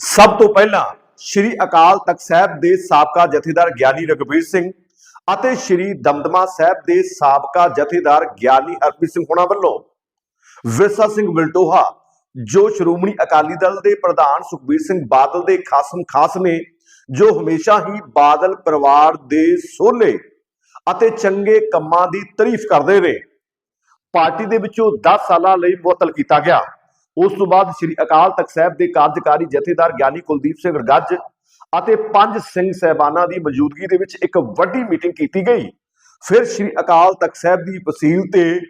ਸਭ ਤੋਂ ਪਹਿਲਾਂ ਸ੍ਰੀ ਅਕਾਲ ਤਖਤ ਸਾਹਿਬ ਦੇ ਸਾਬਕਾ ਜਥੇਦਾਰ ਗਿਆਨੀ ਰਘਬੀਰ ਸਿੰਘ ਅਤੇ ਸ੍ਰੀ ਦਮਦਮਾ ਸਾਹਿਬ ਦੇ ਸਾਬਕਾ ਜਥੇਦਾਰ ਗਿਆਨੀ ਹਰਪ੍ਰੀਤ ਸਿੰਘ ਹੋਣਾ ਵੱਲੋਂ ਵਿਰਸਾ ਸਿੰਘ ਵਿਲਟੋਹਾ, ਜੋ ਸ਼੍ਰੋਮਣੀ ਅਕਾਲੀ ਦਲ ਦੇ ਪ੍ਰਧਾਨ ਸੁਖਬੀਰ ਸਿੰਘ ਬਾਦਲ ਦੇ ਖਾਸਮ ਖਾਸ ਨੇ, ਜੋ ਹਮੇਸ਼ਾ ਹੀ ਬਾਦਲ ਪਰਿਵਾਰ ਦੇ ਸੋਲੇ ਅਤੇ ਚੰਗੇ ਕੰਮਾਂ ਦੀ ਤਾਰੀਫ ਕਰਦੇ ਨੇ। ਪਾਰਟੀ ਦੇ ਵਿੱਚੋਂ 10 ਸਾਲਾਂ ਲਈ ਮੁਅੱਤਲ ਕੀਤਾ ਗਿਆ। ਉਸ ਤੋਂ ਬਾਅਦ ਸ੍ਰੀ ਅਕਾਲ ਤਖਤ ਸਾਹਿਬ ਦੇ ਕਾਰਜਕਾਰੀ ਜਥੇਦਾਰ ਗਿਆਨੀ ਕੁਲਦੀਪ ਸਿੰਘ ਗੱਜ ਅਤੇ ਪੰਜ ਸਿੰਘ ਸਹਿਬਾਨਾਂ ਦੀ ਮੌਜੂਦਗੀ ਦੇ ਵਿੱਚ ਇੱਕ ਵੱਡੀ ਮੀਟਿੰਗ ਕੀਤੀ ਗਈ। ਫਿਰ ਸ੍ਰੀ ਅਕਾਲ ਤਖਤ ਸਾਹਿਬ ਦੀ ਵਸੀਲ ਤੇ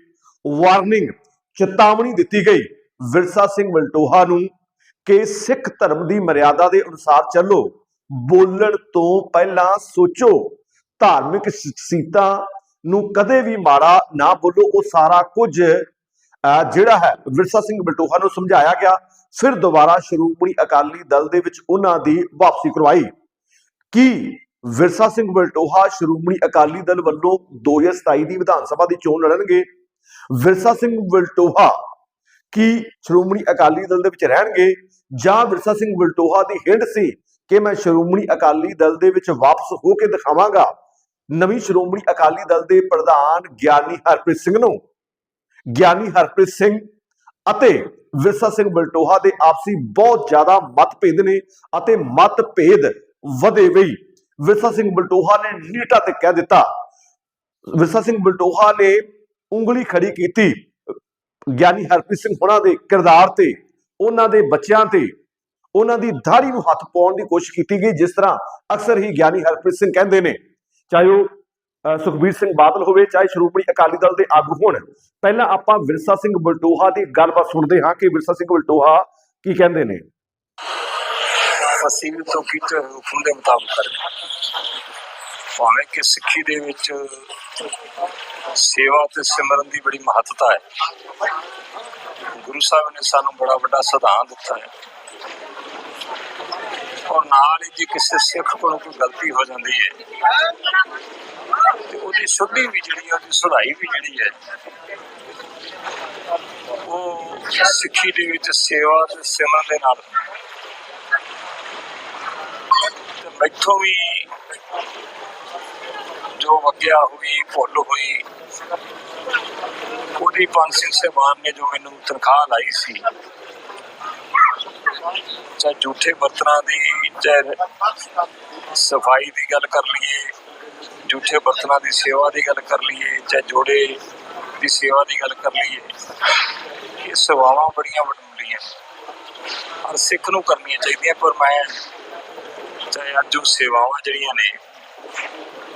ਵਾਰਨਿੰਗ ਚੇਤਾਵਨੀ ਦਿੱਤੀ ਗਈ। ਵਿਰਸਾ ਸਿੰਘ ਮਲਟੋਹਾ ਨੂੰ ਕਿ ਸਿੱਖ ਧਰਮ ਦੀ ਮਰਿਆਦਾ ਦੇ ਅਨੁਸਾਰ ਚੱਲੋ। ਬੋਲਣ ਤੋਂ ਪਹਿਲਾਂ ਸੋਚੋ। ਧਾਰਮਿਕ ਸ਼ਖਸੀਅਤਾਂ ਨੂੰ ਕਦੇ ਵੀ ਮਾੜਾ ਨਾ ਬੋਲੋ। ਉਹ ਸਾਰਾ ਕੁਝ ਜਿਹੜਾ ਹੈ, ਵਿਰਸਾ ਸਿੰਘ ਬਲਟੋਹਾ ਨੂੰ ਸਮਝਾਇਆ ਗਿਆ। ਫਿਰ ਦੁਬਾਰਾ ਸ਼੍ਰੋਮਣੀ ਅਕਾਲੀ ਦਲ ਦੇ ਵਿੱਚ ਉਹਨਾਂ ਦੀ ਵਾਪਸੀ ਕਰਵਾਈ। ਕੀ ਵਿਰਸਾ ਸਿੰਘ ਬਲਟੋਹਾ ਸ਼੍ਰੋਮਣੀ ਅਕਾਲੀ ਦਲ ਵੱਲੋਂ 2027 ਦੀ ਵਿਧਾਨ ਸਭਾ ਦੀ ਚੋਣ ਲੜਨਗੇ? ਵਿਰਸਾ ਸਿੰਘ ਬਲਟੋਹਾ ਕੀ ਸ਼੍ਰੋਮਣੀ ਅਕਾਲੀ ਦਲ ਦੇ ਵਿੱਚ ਰਹਿਣਗੇ? ਜਾਂ ਵਿਰਸਾ ਸਿੰਘ ਬਲਟੋਹਾ ਦੀ ਹਿੰਡ ਸੀ ਕਿ ਮੈਂ ਸ਼੍ਰੋਮਣੀ ਅਕਾਲੀ ਦਲ ਦੇ ਵਿੱਚ ਵਾਪਸ ਹੋ ਕੇ ਦਿਖਾਵਾਂਗਾ? ਨਵੀਂ ਸ਼੍ਰੋਮਣੀ ਅਕਾਲੀ ਦਲ ਦੇ ਪ੍ਰਧਾਨ ਗਿਆਨੀ ਹਰਪ੍ਰੀਤ ਸਿੰਘ ਨੂੰ ਗਿਆਨੀ ਹਰਪ੍ਰੀਤ ਸਿੰਘ ਅਤੇ ਵਿਰਸਾ ਸਿੰਘ ਬਲਟੋਹਾ ਦੇ ਆਪਸੀ ਬਹੁਤ ਜ਼ਿਆਦਾ ਮਤਭੇਦ ਨੇ ਅਤੇ ਮਤਭੇਦ ਵਧੇ ਗਈ ਵਿਰਸਾ ਸਿੰਘ ਬਲਟੋਹਾ ਨੇ ਨੀਟਾ ਤੇ ਕਹਿ ਦਿੱਤਾ। ਵਿਰਸਾ ਸਿੰਘ ਬਲਟੋਹਾ ਨੇ ਉਂਗਲੀ ਖੜੀ ਕੀਤੀ। ਗਿਆਨੀ ਹਰਪ੍ਰੀਤ ਸਿੰਘ ਹੋਣਾ ਦੇ ਕਿਰਦਾਰ ਤੇ, ਉਹਨਾਂ ਦੇ ਬੱਚਿਆਂ ਤੇ, ਉਹਨਾਂ ਦੀ ਦਾੜੀ ਨੂੰ ਹੱਥ ਪਾਉਣ ਦੀ ਕੋਸ਼ਿਸ਼ ਕੀਤੀ ਗਈ, ਜਿਸ ਤਰ੍ਹਾਂ ਅਕਸਰ ਹੀ ਗਿਆਨੀ ਹਰਪ੍ਰੀਤ ਸਿੰਘ ਕਹਿੰਦੇ ਨੇ। ਚਾਹੇ ਉਹ ਸੁਖਬੀਰ ਸਿੰਘ ਬਾਦਲ ਹੋਵੇ, ਚਾਹੇ ਸ਼੍ਰੋਮਣੀ ਅਕਾਲੀ ਦਲ ਦੇ ਆਗੂ ਹੋਣ। ਪਹਿਲਾਂ ਆਪਾਂ ਵਿਰਸਾ ਸਿੰਘ ਬਲਟੋਹਾ ਦੀ ਗੱਲਬਾਤ ਸੁਣਦੇ ਹਾਂ ਕਿ ਵਿਰਸਾ ਸਿੰਘ ਬਲਟੋਹਾ ਕੀ ਕਹਿੰਦੇ ਨੇ? ਫਸੀਲ ਤੋਂ ਕੀਤੇ ਹੁਕਮ ਦੇ ਮੁਤਾਬਕ ਕਰਨਾ ਭਾਵੇਂ ਕਿ ਸਿੱਖੀ ਦੇ ਵਿੱਚ ਸੇਵਾ ਤੇ ਸਿਮਰਨ ਦੀ ਬੜੀ ਮਹੱਤਤਾ ਹੈ। ਗੁਰੂ ਸਾਹਿਬ ਨੇ ਸਾਨੂੰ ਬੜਾ ਵੱਡਾ ਸਿਧਾਂਤ ਦਿੱਤਾ ਹੈ। ਔਰ ਨਾਲ ਹੀ ਜੇ ਕਿਸੇ ਸਿੱਖ ਕੋਲੋਂ ਕੋਈ ਗਲਤੀ ਹੋ ਜਾਂਦੀ ਹੈ ਤੇ ਉਹਦੀ ਸ਼ੁੱਧੀ ਵੀ ਜਿਹੜੀ ਹੈ ਉਹਦੀ ਸੁਧਾਈ ਵੀ ਜਿਹੜੀ ਹੈ ਉਹ ਸਿੱਖੀ ਦੇ ਵਿੱਚ ਸੇਵਾ ਤੇ ਸਿਮਰਨ ਦੇ ਨਾਲ। ਤੇ ਮੈਥੋਂ ਵੀ ਜੋ ਵਗਿਆ ਹੋਈ, ਭੁੱਲ ਹੋਈ, ਉਹਦੀ ਪੰਜ ਸਿੰਘ ਸਹਿਬਾਨ ਨੇ ਜੋ ਮੈਨੂੰ ਤਨਖਾਹ ਲਾਈ ਸੀ, ਚਾਹੇ ਝੂਠੇ ਬਰਤਨਾਂ ਦੀ, ਚਾਹੇ ਸਫ਼ਾਈ ਦੀ ਗੱਲ ਕਰ ਲਈਏ ਜੂਠੇ ਬਰਤਨਾਂ ਦੀ ਸੇਵਾ ਦੀ ਗੱਲ ਕਰ ਲਈਏ ਚਾਹੇ ਜੋੜੇ ਦੀ ਸੇਵਾ ਦੀ ਗੱਲ ਕਰ ਲਈਏ, ਇਹ ਸੇਵਾਵਾਂ ਬੜੀਆਂ ਵੱਡੀਆਂ ਔਰ ਸਿੱਖ ਨੂੰ ਕਰਨੀਆਂ ਚਾਹੀਦੀਆਂ, ਪਰ ਮੈਂ ਚਾਹੇ ਅੱਜ ਉਹ ਸੇਵਾਵਾਂ ਜਿਹੜੀਆਂ ਨੇ,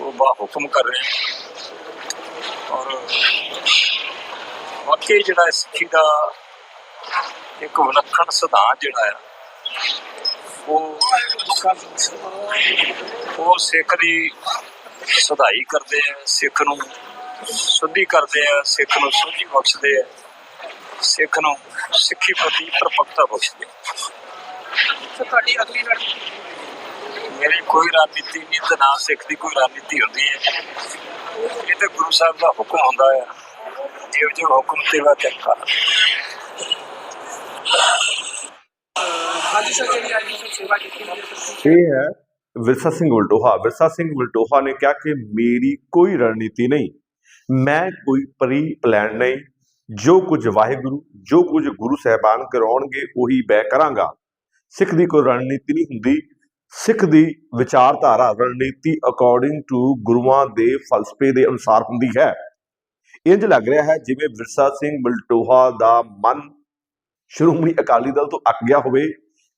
ਉਹ ਬਾ ਹੁਕਮ ਕਰ ਰਹੇ ਨੇ। ਔਰ ਵਾਕਈ ਜਿਹੜਾ ਸਿੱਖੀ ਦਾ ਇੱਕ ਵਿਲੱਖਣ ਸਿਧਾਂਤ ਜਿਹੜਾ ਹੈ ਉਹ ਉਹ ਸਿੱਖ ਦੀ ਸੁਧਾਈ ਕਰਦੇ ਆ ਸਿੱਖ ਨੂੰ ਸੁਧੀ ਕਰਦੇ ਆ ਸਿੱਖ ਨੂੰ ਸੁਧੀ ਬਖਸ਼ਦੇ ਆ ਸਿੱਖ ਨੂੰ ਸਿੱਖੀ ਪ੍ਰਤੀ ਪ੍ਰਪੱਕਤਾ ਬਖਸ਼ਦੇ ਆ। ਸੋ ਤੁਹਾਡੀ ਅਗਲੀ ਰਣਨੀਤੀ ਮੇਰੀ ਕੋਈ ਰਣਨੀਤੀ ਨਹੀਂ ਤੇ ਨਾ ਸਿੱਖ ਦੀ ਕੋਈ ਰਣਨੀਤੀ ਹੁੰਦੀ ਹੈ। ਇਹ ਤੇ ਗੁਰੂ ਸਾਹਿਬ ਦਾ ਹੁਕਮ ਹੁੰਦਾ ਹੈ ਜਿਉ ਜਿਉ ਹੁਕਮ ਤੇ ਵਾ ਚੱਕਾ ਹਾਂਜੀ ਸਰ ਜਿਹੜੀ ਅੱਜ ਤੁਸੀਂ ਸੇਵਾ ਕੀਤੀ ਹੈ ਵਿਰਸਾ ਸਿੰਘ ਵਲਟੋਹਾ, ਵਿਰਸਾ ਸਿੰਘ ਵਲਟੋਹਾ ਨੇ ਕਿਹਾ ਕਿ ਮੇਰੀ ਕੋਈ ਰਣਨੀਤੀ ਨਹੀਂ, ਮੈਂ ਕੋਈ ਪ੍ਰੀ ਪਲਾਨ ਨਹੀਂ, ਜੋ ਕੁਝ ਵਾਹਿਗੁਰੂ, ਜੋ ਕੁਝ ਗੁਰੂ ਸਾਹਿਬਾਨ ਕਰਾਉਣਗੇ ਉਹੀ ਬੈ ਕਰਾਂਗਾ। ਸਿੱਖ ਦੀ ਕੋਈ ਰਣਨੀਤੀ ਨਹੀਂ ਹੁੰਦੀ, ਸਿੱਖ ਦੀ ਵਿਚਾਰਧਾਰਾ, ਰਣਨੀਤੀ ਅਕੋਰਡਿੰਗ ਟੂ ਗੁਰੂਆਂ ਦੇ ਫਲਸਫੇ ਦੇ ਅਨੁਸਾਰ ਹੁੰਦੀ ਹੈ। ਇੰਜ ਲੱਗ ਰਿਹਾ ਹੈ ਜਿਵੇਂ ਵਿਰਸਾ ਸਿੰਘ ਬਲਟੋਹਾ ਦਾ ਮਨ ਸ਼੍ਰੋਮਣੀ ਅਕਾਲੀ ਦਲ ਤੋਂ ਅੱਕ ਗਿਆ ਹੋਵੇ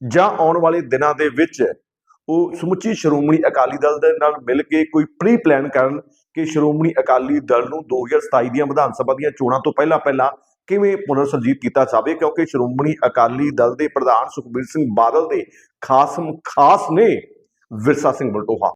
ਜਾਂ ਆਉਣ ਵਾਲੇ ਦਿਨਾਂ ਦੇ ਵਿੱਚ ਉਹ ਸਮੁੱਚੀ ਸ਼੍ਰੋਮਣੀ ਅਕਾਲੀ ਦਲ ਦੇ ਨਾਲ ਮਿਲ ਕੇ ਕੋਈ ਪ੍ਰੀ ਪਲਾਨ ਕਰਨ ਕਿ ਸ਼੍ਰੋਮਣੀ ਅਕਾਲੀ ਦਲ ਨੂੰ 2027 ਦੀਆਂ ਵਿਧਾਨ ਸਭਾ ਦੀਆਂ ਚੋਣਾਂ ਤੋਂ ਪਹਿਲਾਂ ਪਹਿਲਾਂ ਕਿਵੇਂ ਪੁਨਰ ਸਰਜੀਤ ਕੀਤਾ ਜਾਵੇ, ਕਿਉਂਕਿ ਸ਼੍ਰੋਮਣੀ ਅਕਾਲੀ ਦਲ ਦੇ ਪ੍ਰਧਾਨ ਸੁਖਬੀਰ ਸਿੰਘ ਬਾਦਲ ਦੇ ਖਾਸ ਖਾਸ ਨੇ ਵਿਰਸਾ ਸਿੰਘ ਬਲਟੋਹਾ।